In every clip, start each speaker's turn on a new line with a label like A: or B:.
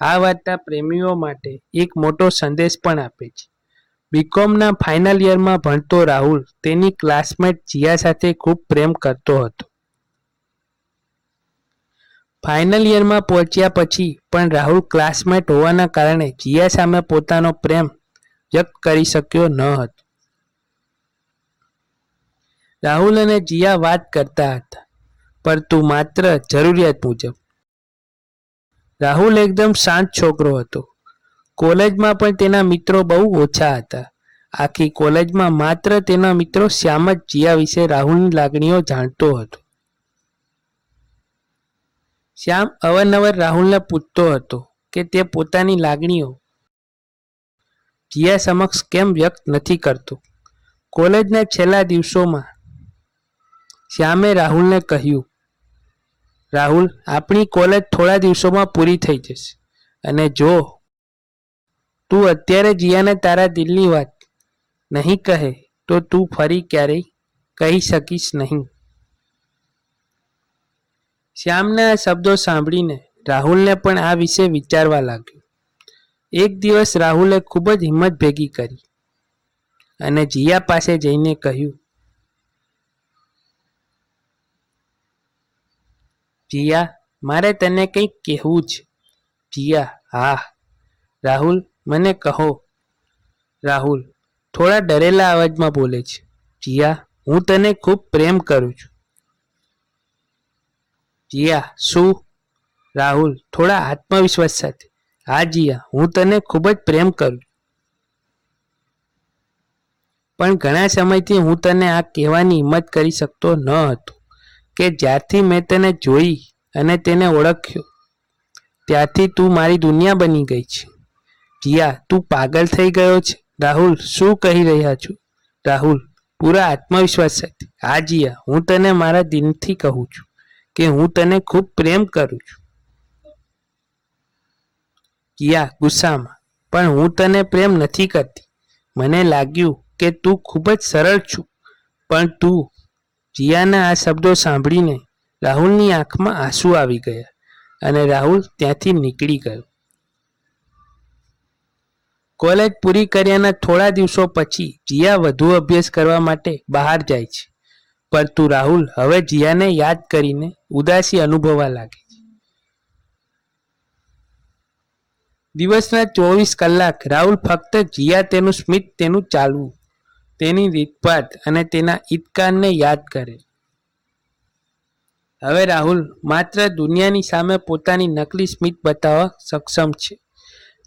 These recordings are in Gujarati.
A: આ વાર્તા પ્રેમીઓ માટે એક મોટો સંદેશ પણ આપે છે. બીકોમના ફાઇનલ યરમાં ભણતો રાહુલ તેની ક્લાસમેટ જીયા સાથે ખૂબ પ્રેમ કરતો હતો. ફાઇનલ યરમાં પહોંચ્યા પછી પણ રાહુલ ક્લાસમેટ હોવાના કારણે જીયા સામે પોતાનો પ્રેમ વ્યક્ત કરી શક્યો ન હતો. રાહુલ અને જીયા વાત કરતા હતા, પરંતુ માત્ર જરૂરિયાત મુજબ. રાહુલ એકદમ શાંત છોકરો હતો. કોલેજમાં પણ તેના મિત્રો બહુ ઓછા હતા. આખી કોલેજમાં માત્ર તેના મિત્રો શ્યામ જ જીયા વિશે રાહુલની લાગણીઓ જાણતો હતો. શ્યામ અવારનવાર રાહુલને પૂછતો હતો કે તે પોતાની લાગણીઓ જીયા સમક્ષ કેમ વ્યક્ત નથી કરતો. કોલેજના છેલ્લા દિવસોમાં શ્યામે રાહુલને કહ્યું રાહુલ, આપણી કોલેજ થોડા દિવસોમાં પૂરી થઈ જશે. અને જો તું અત્યારે જીયાને તારા દિલની વાત નહીં કહે, તો તું ફરી ક્યારેય કહી શકીશ નહીં. શ્યામના આ શબ્દો સાંભળીને રાહુલને પણ આ વિશે વિચારવા લાગ્યું. એક દિવસ રાહુલે ખૂબ જ હિંમત ભેગી કરી અને જીયા પાસે જઈને કહ્યું જીયા મારે તને કંઈક કહેવું છે. જીયા હા. રાહુલ, મને કહો. રાહુલ, થોડા ડરેલા અવાજમાં બોલે છે. જીયા હું તને ખૂબ પ્રેમ કરું છું. જીયા શું? રાહુલ, થોડા આત્મવિશ્વાસ સાથે. હા જીયા, હું તને ખૂબ જ પ્રેમ કરું પણ ઘણા સમયથી હું તને આ કહેવાની હિંમત કરી શકતો ન હતો. કે જ્યારથી મેં તને જોઈ અને તેને ઓળખ્યો, ત્યારથી તું મારી દુનિયા બની ગઈ છે. જીયા, તું પાગલ થઈ ગયો છે. રાહુલ, શું કહી રહ્યા છો? રાહુલ, પૂરા આત્મવિશ્વાસ સાથે, હા જીયા, હું તને મારા દિલથી કહું છું કે હું તને ખૂબ પ્રેમ કરું છું. જીયા, ગુસ્સામાં, પણ હું તને પ્રેમ નથી કરતી. મને લાગ્યું કે તું ખૂબ જ સરળ છું, પણ તું જીયાના આ શબ્દો સાંભળીને રાહુલની આંખમાં આંસુ આવી ગયા અને રાહુલ ત્યાંથી નીકળી ગયો. કોલેજ પૂરી કર્યાના થોડા દિવસો પછી જીયા વધુ અભ્યાસ કરવા માટે બહાર જાય છે, પરંતુ રાહુલ હવે જીયાને યાદ કરીને ઉદાસી અનુભવવા લાગે છે. દિવસના ચોવીસ કલાક રાહુલ ફક્ત જીયા તેનું સ્મિત તેનું ચાલવું તેની રીતભાત અને તેના ઈતકારને યાદ કરે. હવે રાહુલ, માત્ર દુનિયાની સામે પોતાની નકલી સ્મિત બતાવવા સક્ષમ છે.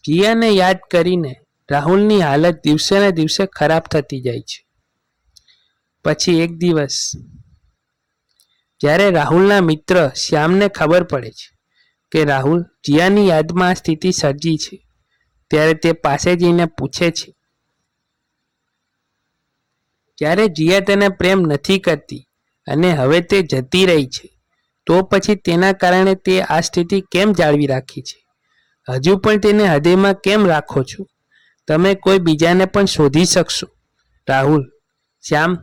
A: જીયાને યાદ કરીને રાહુલની હાલત દિવસે ને દિવસે ખરાબ થતી જાય છે. પછી એક દિવસ, જ્યારે રાહુલના મિત્ર શ્યામને ખબર પડે છે કે રાહુલ જીયાની યાદમાં આ સ્થિતિ સર્જી છે, ત્યારે તે પાસે જઈને પૂછે છે જ્યારે જીયા તેને પ્રેમ નથી કરતી અને હવે તે જતી રહી છે. તો પછી તેના કારણે તે આ સ્થિતિ કેમ જાળવી રાખી છે? હજુ પણ તેને હૃદયમાં કેમ રાખો છો? તમે કોઈ બીજાને પણ શોધી શકશો. રાહુલ, શ્યામ,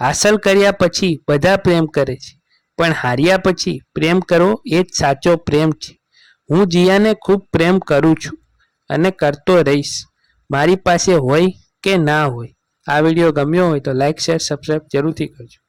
A: હાંસલ કર્યા પછી બધા પ્રેમ કરે છે, પણ હાર્યા પછી પ્રેમ કરો એ જ સાચો પ્રેમ છે. હું જીયાને ખૂબ પ્રેમ કરું છું અને કરતો રહીશ. મારી પાસે હોય કે ના હોય આ વીડિયો ગમ્યો હોય તો લાઈક શેર સબસ્ક્રાઈબ જરૂરથી કરજો.